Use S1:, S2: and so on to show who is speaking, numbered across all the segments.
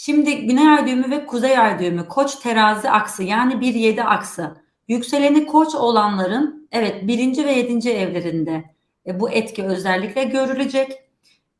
S1: Şimdi güney ay düğümü ve kuzey ay düğümü koç terazi aksı yani 1-7 aksı. Yükseleni koç olanların evet birinci ve yedinci evlerinde e, bu etki özellikle görülecek.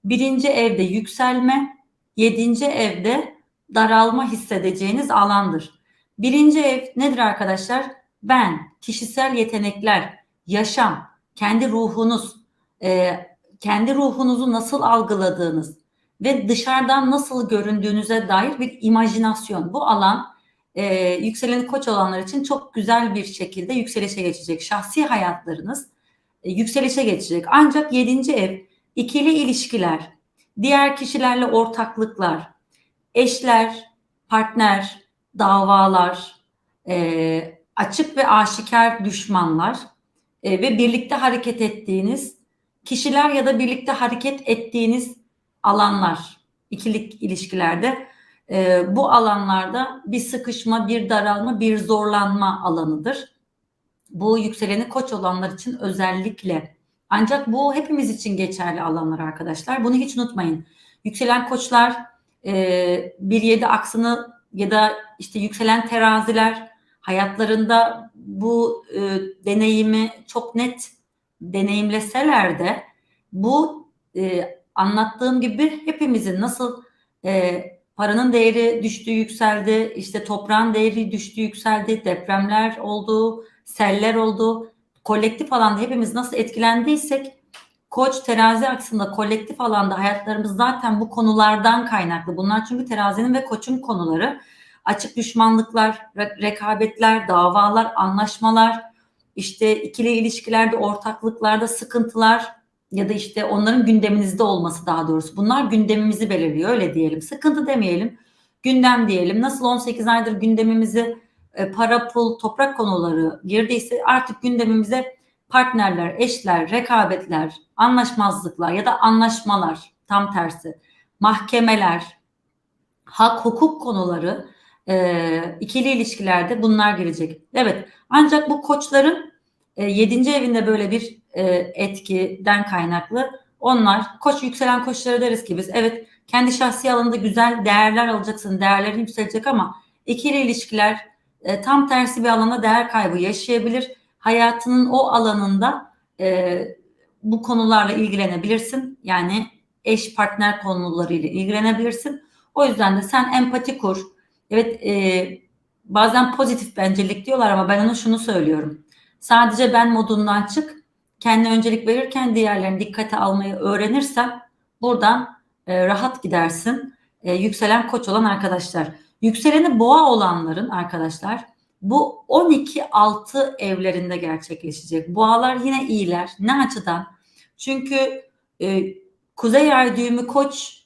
S1: Birinci evde yükselme, yedinci evde daralma hissedeceğiniz alandır. Birinci ev nedir arkadaşlar? Ben, kişisel yetenekler, yaşam, kendi ruhunuz, e, kendi ruhunuzu nasıl algıladığınız ve dışarıdan nasıl göründüğünüze dair bir imajinasyon. Bu alan e, yükseleni koç olanlar için çok güzel bir şekilde yükselişe geçecek. Şahsi hayatlarınız e, yükselişe geçecek. Ancak yedinci ev ikili ilişkiler, diğer kişilerle ortaklıklar, eşler, partner, davalar, e, açık ve aşikar düşmanlar e, ve birlikte hareket ettiğiniz kişiler ya da birlikte hareket ettiğiniz alanlar, ikilik ilişkilerde e, bu alanlarda bir sıkışma, bir daralma, bir zorlanma alanıdır. Bu yükseleni koç olanlar için özellikle. Ancak bu hepimiz için geçerli alanlar arkadaşlar. Bunu hiç unutmayın. Yükselen koçlar e, bir yedi aksını ya da işte yükselen teraziler hayatlarında bu e, deneyimi çok net deneyimleseler de bu e, anlattığım gibi hepimizin nasıl e, paranın değeri düştü yükseldi, işte toprağın değeri düştü yükseldi, depremler oldu, seller oldu. Kolektif alanda hepimiz nasıl etkilendiysek Koç terazi aksında kolektif alanda hayatlarımız zaten bu konulardan kaynaklı. Bunlar çünkü terazinin ve koçun konuları. Açık düşmanlıklar, rekabetler, davalar, anlaşmalar, işte ikili ilişkilerde, ortaklıklarda sıkıntılar ya da işte onların gündeminizde olması daha doğrusu. Bunlar gündemimizi belirliyor öyle diyelim. Sıkıntı demeyelim, gündem diyelim. Nasıl 18 aydır gündemimizi e, para, pul, toprak konuları girdiyse artık gündemimize partnerler, eşler, rekabetler, anlaşmazlıklar ya da anlaşmalar tam tersi, mahkemeler, hak, hukuk konuları e, ikili ilişkilerde bunlar girecek. Evet ancak bu koçların e, yedinci evinde böyle bir e, etkiden kaynaklı onlar koç yükselen koçlara deriz ki biz evet kendi şahsi alanında güzel değerler alacaksın değerlerin yükselecek ama ikili ilişkiler e, tam tersi bir alanda değer kaybı yaşayabilir hayatının o alanında e, bu konularla ilgilenebilirsin. Yani eş partner konularıyla ilgilenebilirsin. O yüzden de sen empati kur. Evet e, bazen pozitif bencelik diyorlar ama ben ona şunu söylüyorum. Sadece ben modundan çık. Kendi öncelik verirken diğerlerini dikkate almayı öğrenirsen buradan e, rahat gidersin. E, yükselen koç olan arkadaşlar. Yükseleni boğa olanların arkadaşlar bu 12-6 evlerinde gerçekleşecek. Boğalar yine iyiler. Ne açıdan? Çünkü e, Kuzey Ay düğümü Koç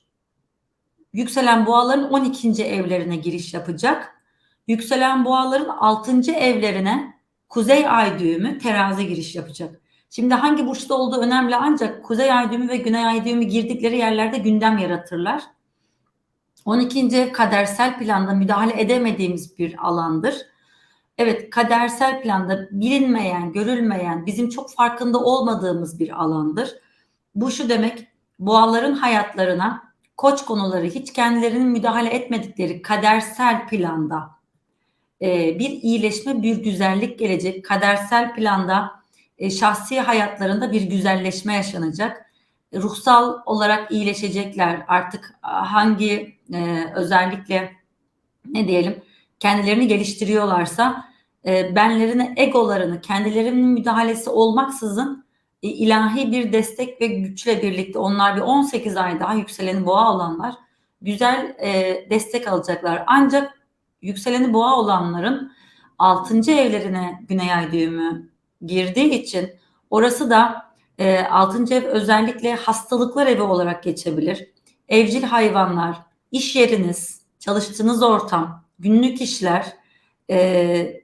S1: yükselen boğaların 12. evlerine giriş yapacak. Yükselen boğaların 6. evlerine Kuzey Ay düğümü terazi giriş yapacak. Şimdi hangi burçta olduğu önemli ancak Kuzey Ay düğümü ve Güney Ay düğümü girdikleri yerlerde gündem yaratırlar. 12. ev kadersel planda müdahale edemediğimiz bir alandır. Evet, kadersel planda bilinmeyen, görülmeyen, bizim çok farkında olmadığımız bir alandır. Bu şu demek, boğaların hayatlarına koç konuları hiç kendilerinin müdahale etmedikleri kadersel planda e, bir iyileşme, bir güzellik gelecek. Kadersel planda e, şahsi hayatlarında bir güzelleşme yaşanacak. Ruhsal olarak iyileşecekler. Artık hangi e, özellikle ne diyelim kendilerini geliştiriyorlarsa e, benlerine egolarını kendilerinin müdahalesi olmaksızın e, ilahi bir destek ve güçle birlikte onlar bir 18 ay daha yükseleni boğa olanlar güzel e, destek alacaklar. Ancak yükseleni boğa olanların 6. evlerine güney ay düğümü girdiği için orası da e, 6. ev özellikle hastalıklar evi olarak geçebilir. Evcil hayvanlar, iş yeriniz, çalıştığınız ortam, günlük işler, e,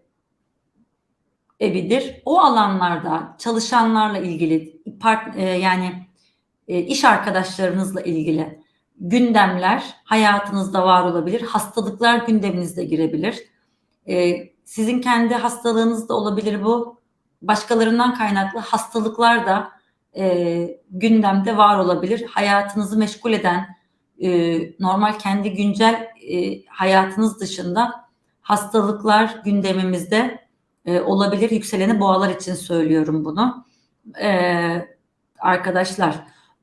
S1: evidir. O alanlarda çalışanlarla ilgili part, e, yani e, iş arkadaşlarınızla ilgili gündemler hayatınızda var olabilir. Hastalıklar gündeminizde girebilir. E, sizin kendi hastalığınız da olabilir bu. Başkalarından kaynaklı hastalıklar da e, gündemde var olabilir. Hayatınızı meşgul eden e, normal kendi güncel e, hayatınız dışında hastalıklar gündemimizde e, olabilir. Yükseleni boğalar için söylüyorum bunu. E, arkadaşlar.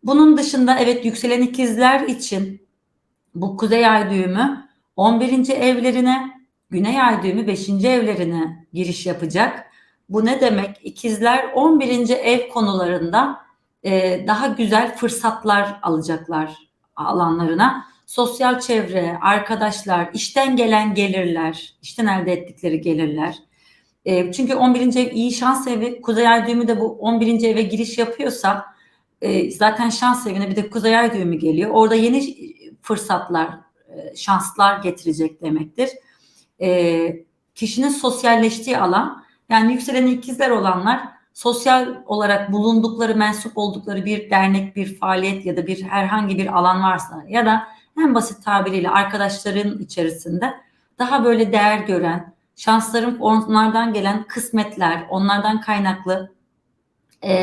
S1: Bunun dışında evet yükselen ikizler için bu kuzey ay düğümü 11. evlerine, güney ay düğümü 5. evlerine giriş yapacak. Bu ne demek? İkizler 11. ev konularında e, daha güzel fırsatlar alacaklar alanlarına. Sosyal çevre, arkadaşlar, işten gelen gelirler, işten elde ettikleri gelirler. E, çünkü 11. ev iyi şans evi, kuzey ay düğümü de bu 11. eve giriş yapıyorsa e, zaten şans evine bir de kuzey ay düğümü geliyor. Orada yeni fırsatlar, şanslar getirecek demektir. Kişinin sosyalleştiği alan, yani yükselen ikizler olanlar sosyal olarak bulundukları, mensup oldukları bir dernek, bir faaliyet ya da bir herhangi bir alan varsa ya da en basit tabiriyle arkadaşların içerisinde daha böyle değer gören, şansların onlardan gelen kısmetler, onlardan kaynaklı e,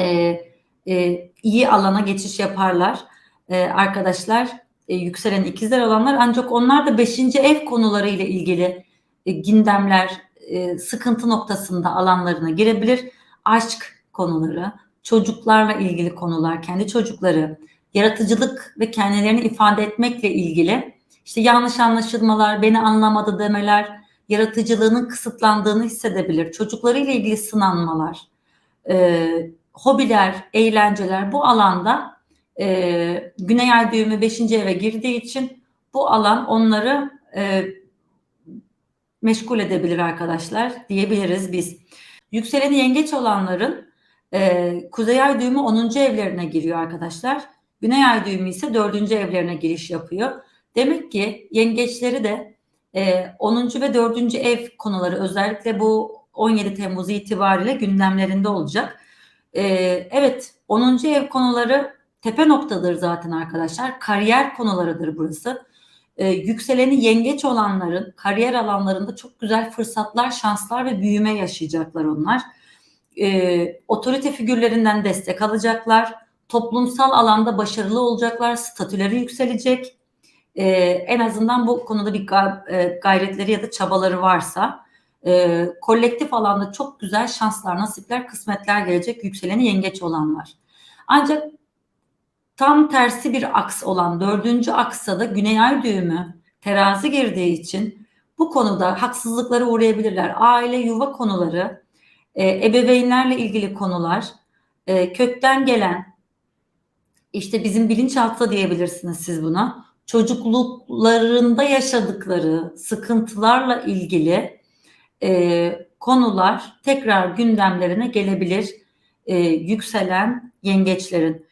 S1: e, iyi alana geçiş yaparlar e, arkadaşlar. E, yükselen ikizler olanlar ancak onlar da beşinci ev konuları ile ilgili e, gündemler, e, sıkıntı noktasında alanlarına girebilir. Aşk konuları, çocuklarla ilgili konular, kendi çocukları, yaratıcılık ve kendilerini ifade etmekle ilgili işte yanlış anlaşılmalar, beni anlamadı demeler, yaratıcılığının kısıtlandığını hissedebilir. Çocuklarıyla ilgili sınanmalar, e, hobiler, eğlenceler bu alanda e, Güney Ay düğümü 5. eve girdiği için bu alan onları e, meşgul edebilir arkadaşlar diyebiliriz biz. Yükseleni yengeç olanların e, Kuzey Ay düğümü 10. evlerine giriyor arkadaşlar. Güney Ay düğümü ise 4. evlerine giriş yapıyor. Demek ki yengeçleri de e, 10. ve 4. ev konuları özellikle bu 17 Temmuz itibariyle gündemlerinde olacak. E, evet 10. ev konuları tepe noktadır zaten arkadaşlar. Kariyer konularıdır burası. E, yükseleni yengeç olanların kariyer alanlarında çok güzel fırsatlar, şanslar ve büyüme yaşayacaklar onlar. E, otorite figürlerinden destek alacaklar. Toplumsal alanda başarılı olacaklar. Statüleri yükselecek. E, en azından bu konuda bir gayretleri ya da çabaları varsa e, kolektif alanda çok güzel şanslar, nasipler, kısmetler gelecek yükseleni yengeç olanlar. Ancak tam tersi bir aks olan dördüncü aksa da güney ay düğümü terazi girdiği için bu konuda haksızlıklara uğrayabilirler. Aile, yuva konuları, e, ebeveynlerle ilgili konular, e, kökten gelen işte bizim bilinçaltı diyebilirsiniz siz buna. Çocukluklarında yaşadıkları sıkıntılarla ilgili e, konular tekrar gündemlerine gelebilir e, yükselen yengeçlerin.